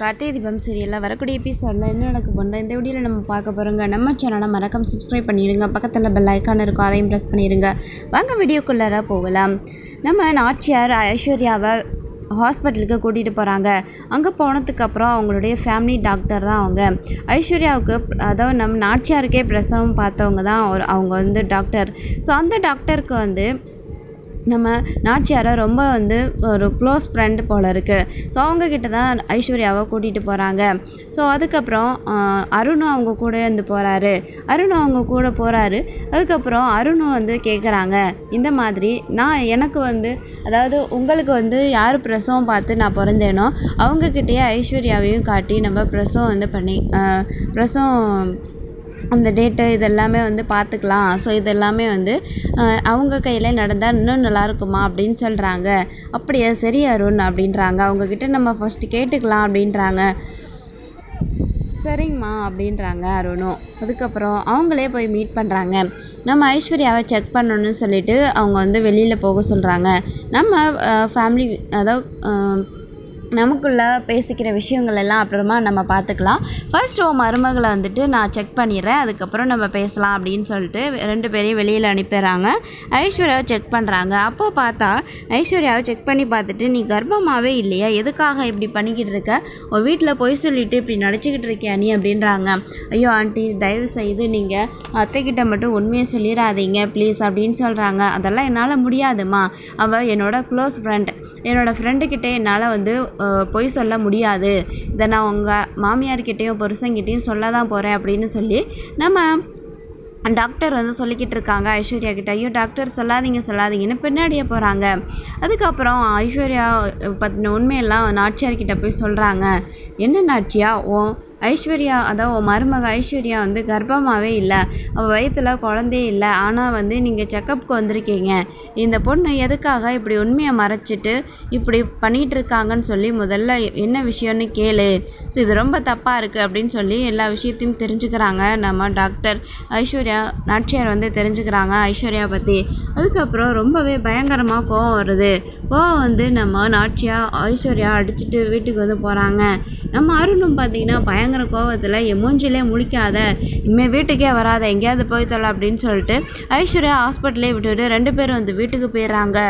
கார்த்திகை தீபம் சீரியலில் வரக்கூடிய எபிசோடில் என்ன நடக்க போனால் இந்த வீடியோவில் நம்ம பார்க்க போகிறோங்க நம்ம சேனலை மறக்காம சப்ஸ்கிரைப் பண்ணிடுங்க. பக்கத்தில் பெல் ஐக்கான் இருக்கும் அதையும் ப்ரெஸ் பண்ணிடுங்க. வாங்க வீடியோக்குள்ளார போகலாம். நம்ம நாச்சியார் ஐஸ்வர்யாவை ஹாஸ்பிட்டலுக்கு கூட்டிகிட்டு போகிறாங்க அங்கே போனதுக்கப்புறம் அவங்களுடைய ஃபேமிலி டாக்டர் தான் அவங்க. ஐஸ்வர்யாவுக்கு அதாவது நம்ம நாச்சியாருக்கே பிரசவம் பார்த்தவங்க தான் ஒரு அவங்க வந்து டாக்டர் ஸோ அந்த டாக்டருக்கு வந்து நம்ம நாச்சியாரை ரொம்ப வந்து ஒரு க்ளோஸ் ஃப்ரெண்டு போல் இருக்குது ஸோ அவங்கக்கிட்ட தான் ஐஸ்வர்யாவை கூட்டிகிட்டு போகிறாங்க ஸோ அதுக்கப்புறம் அருணும் அவங்க கூட வந்து போகிறாரு அருணும் அவங்க கூட போகிறாரு அதுக்கப்புறம் அருணும் வந்து கேட்குறாங்க இந்த மாதிரி நான் எனக்கு வந்து அதாவது உங்களுக்கு வந்து யார் பிரசவம் பார்த்து நான் பிறந்தேனோ அவங்கக்கிட்டேயே ஐஸ்வர்யாவையும் காட்டி நம்ம பிரசவம் வந்து பண்ணி பிரசவம் அந்த டேட்டு இதெல்லாமே வந்து பார்த்துக்கலாம். ஸோ இதெல்லாமே வந்து அவங்க கையில் நடந்தால் இன்னும் நல்லா இருக்குமா அப்படின்னு சொல்கிறாங்க அப்படியா சரி அருண் அப்படின்றாங்க. அவங்கக்கிட்ட நம்ம ஃபஸ்ட்டு கேட்டுக்கலாம் அப்படின்றாங்க. சரிங்கம்மா அப்படின்றாங்க அருணும். அதுக்கப்புறம் அவங்களே போய் மீட் பண்ணுறாங்க நம்ம ஐஸ்வர்யாவை செக் பண்ணணும்னு சொல்லிட்டு அவங்க வந்து வெளியில் போக சொல்கிறாங்க நம்ம ஃபேமிலி அதாவது நமக்குள்ளே பேசிக்கிற விஷயங்கள் எல்லாம் அப்புறமா நம்ம பார்த்துக்கலாம். ஃபர்ஸ்ட் உன் மருமகளை வந்துட்டு நான் செக் பண்ணிடுறேன். அதுக்கப்புறம் நம்ம பேசலாம் அப்படின்னு சொல்லிட்டு ரெண்டு பேரையும் வெளியில் அனுப்பிடுறாங்க. ஐஸ்வர்யாவை செக் பண்ணுறாங்க அப்போ பார்த்தா ஐஸ்வர்யாவை செக் பண்ணி பார்த்துட்டு நீ கர்ப்பமாகவே இல்லையா? எதுக்காக இப்படி பண்ணிக்கிட்டு இருக்க? உன் வீட்டில் போய் சொல்லிவிட்டு இப்படி நடிச்சுக்கிட்டு இருக்கியா நீ? அப்படின்றாங்க. ஐயோ ஆண்டி தயவு செய்து நீங்கள் அத்தைக்கிட்ட மட்டும் உண்மையை சொல்லிடாதீங்க ப்ளீஸ் அப்படின்னு சொல்கிறாங்க அதெல்லாம் என்னால் முடியாதுமா அவள் என்னோட க்ளோஸ் ஃப்ரெண்ட் என்னோடய ஃப்ரெண்டுக்கிட்டே என்னால் வந்து பொய் சொல்ல முடியாது. இதை நான் உங்கள் மாமியார்கிட்டேயும் புருஷன்கிட்டேயும் சொல்ல தான் போகிறேன் அப்படின்னு சொல்லி நம்ம டாக்டர் வந்து சொல்லிக்கிட்டு இருக்காங்க ஐஸ்வர்யா கிட்ட. ஐயோ டாக்டர் சொல்லாதீங்க சொல்லாதீங்கன்னு பின்னாடியே போகிறாங்க அதுக்கப்புறம் ஐஸ்வர்யா பற்றின உண்மையெல்லாம் நாச்சியார்கிட்ட போய் சொல்கிறாங்க என்ன நாச்சியா? ஓ ஐஸ்வர்யா அதான் உன் மருமக ஐஸ்வர்யா வந்து கர்ப்பமாகவே இல்லை. அவள் வயிற்றில் குழந்தையே இல்லை. ஆனால் வந்து நீங்கள் செக்கப்புக்கு வந்திருக்கீங்க. இந்த பொண்ணு எதுக்காக இப்படி உண்மையை மறைச்சிட்டு இப்படி பண்ணிகிட்டு இருக்காங்கன்னு சொல்லி முதல்ல என்ன விஷயம்னு கேளு. ஸோ இது ரொம்ப தப்பாக இருக்குது அப்படின்னு சொல்லி எல்லா விஷயத்தையும் தெரிஞ்சுக்கிறாங்க நம்ம டாக்டர் ஐஸ்வர்யா நாச்சியார் வந்து தெரிஞ்சுக்கிறாங்க ஐஸ்வர்யா பற்றி அதுக்கப்புறம் ரொம்பவே பயங்கரமாக கோவம் வருது. கோவம் வந்து நம்ம நாச்சியா ஐஸ்வர்யா அடிச்சுட்டு வீட்டுக்கு வந்து போகிறாங்க நம்ம அருணும் பார்த்தீங்கன்னா பயங்கர கோவத்தில் என் மூஞ்சிலே முழிக்காத இனிமேல் வீட்டுக்கே வராத எங்கேயாவது போய் தொலை அப்படின்னு சொல்லிட்டு ஐஸ்வர்யா ஹாஸ்பிட்டலே விட்டுவிட்டு ரெண்டு பேரும் வந்து வீட்டுக்கு போயிடுறாங்க.